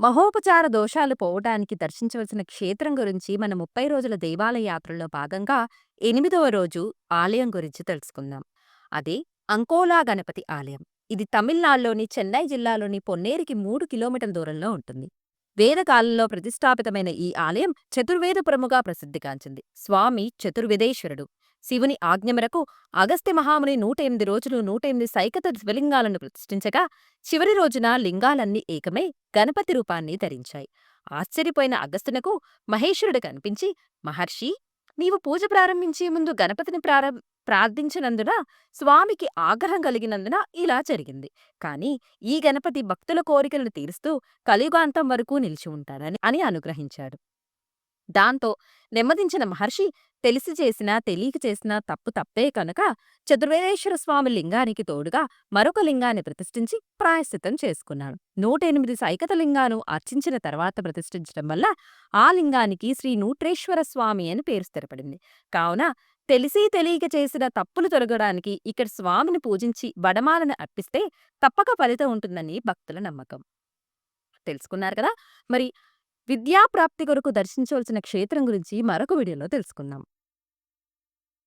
మహోపచార దోషాలు పోవటానికి దర్శించవలసిన క్షేత్రం గురించి మన ముప్పై రోజుల దేవాలయ యాత్రలో భాగంగా ఎనిమిదవ రోజు ఆలయం గురించి తెలుసుకుందాం. అదే అంకోలా గణపతి ఆలయం. ఇది తమిళనాడులోని చెన్నై జిల్లాలోని పొన్నేరికి మూడు కిలోమీటర్ల దూరంలో ఉంటుంది. వేదకాలంలో ప్రతిష్టాపితమైన ఈ ఆలయం చతుర్వేదపురముగా ప్రసిద్ధిగాంచింది స్వామి చతుర్వేదేశ్వరుడు. శివుని ఆజ్ఞ మేరకు అగస్త్య మహాముని నూట ఎనిమిది రోజులు నూట ఎనిమిది సైకత శివలింగాలను ప్రతిష్ఠించగా చివరి రోజున లింగాలన్నీ ఏకమై గణపతి రూపాన్ని ధరించాయి. ఆశ్చర్యపోయిన అగస్త్యునకు మహేశ్వరుడు కనిపించి మహర్షి నీవు పూజ ప్రారంభించే ముందు గణపతిని ప్రారం ప్రార్థించినందున స్వామికి ఆగ్రహం కలిగినందున ఇలా జరిగింది. కాని ఈ గణపతి భక్తుల కోరికలను తీరుస్తూ కలియుగాంతం వరకు నిలిచి ఉంటాడని అని అనుగ్రహించాడు. దాంతో నెమ్మదించిన మహర్షి తెలిసి చేసినా తెలియక చేసినా తప్పు తప్పే కనుక చతుర్వేదేశ్వర స్వామి లింగానికి తోడుగా మరొక లింగాన్ని ప్రతిష్ఠించి ప్రాయశ్చితం చేసుకున్నాడు. నూటెనిమిది సైకత లింగాను అర్చించిన తర్వాత ప్రతిష్ఠించడం వల్ల ఆ లింగానికి శ్రీ నూట్రేశ్వర స్వామి అని పేరు స్థిరపడింది. కావున తెలిసి తెలియక చేసిన తప్పులు తొలగడానికి ఇక్కడ స్వామిని పూజించి బడమాలను అర్పిస్తే తప్పక ఫలితం ఉంటుందని భక్తుల నమ్మకం. తెలుసుకున్నారు కదా? మరి విద్యాప్రాప్తి కొరకు దర్శించవలసిన క్షేత్రం గురించి మరొక వీడియోలో తెలుసుకుందాం.